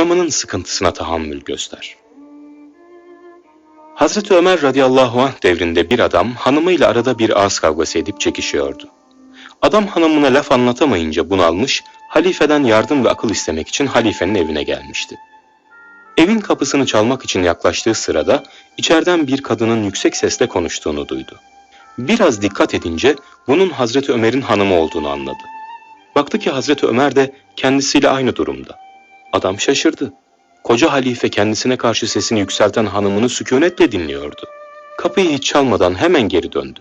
hanımının sıkıntısına tahammül göster. Hazreti Ömer radıyallahu anh devrinde bir adam hanımıyla arada bir ağız kavgası edip çekişiyordu. Adam hanımına laf anlatamayınca bunalmış, halifeden yardım ve akıl istemek için halifenin evine gelmişti. Evin kapısını çalmak için yaklaştığı sırada içeriden bir kadının yüksek sesle konuştuğunu duydu. Biraz dikkat edince bunun Hazreti Ömer'in hanımı olduğunu anladı. Baktı ki Hazreti Ömer de kendisiyle aynı durumda. Adam şaşırdı. Koca halife kendisine karşı sesini yükselten hanımını sükunetle dinliyordu. Kapıyı hiç çalmadan hemen geri döndü.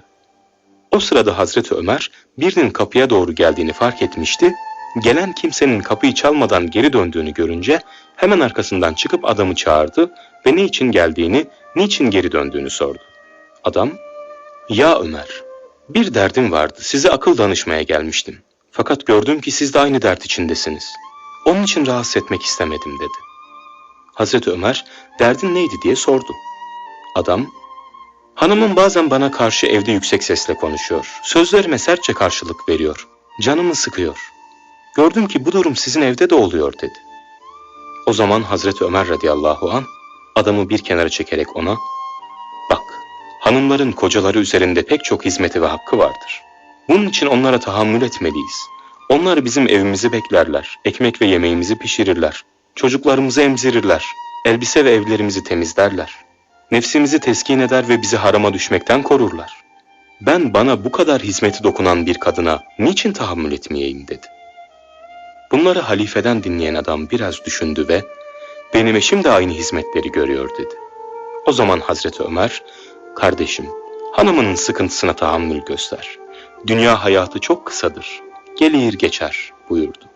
O sırada Hazreti Ömer birinin kapıya doğru geldiğini fark etmişti. Gelen kimsenin kapıyı çalmadan geri döndüğünü görünce hemen arkasından çıkıp adamı çağırdı ve ne için geldiğini, niçin geri döndüğünü sordu. Adam, ''Ya Ömer, bir derdim vardı, size akıl danışmaya gelmiştim. Fakat gördüm ki siz de aynı dert içindesiniz. Onun için rahatsız etmek istemedim.'' dedi. Hazreti Ömer, ''Derdin neydi?'' diye sordu. Adam, Hanımım bazen bana karşı evde yüksek sesle konuşuyor. Sözlerime sertçe karşılık veriyor. Canımı sıkıyor. Gördüm ki bu durum sizin evde de oluyor dedi. O zaman Hazreti Ömer radıyallahu an adamı bir kenara çekerek ona Bak hanımların kocaları üzerinde pek çok hizmeti ve hakkı vardır. Bunun için onlara tahammül etmeliyiz. Onlar bizim evimizi beklerler, ekmek ve yemeğimizi pişirirler, çocuklarımızı emzirirler, elbise ve evlerimizi temizlerler. Nefsimizi teskin eder ve bizi harama düşmekten korurlar. Ben bana bu kadar hizmeti dokunan bir kadına niçin tahammül etmeyeyim dedi. Bunları halifeden dinleyen adam biraz düşündü ve benim eşim de aynı hizmetleri görüyor dedi. O zaman Hazreti Ömer, kardeşim hanımının sıkıntısına tahammül göster. Dünya hayatı çok kısadır, gelir geçer buyurdu.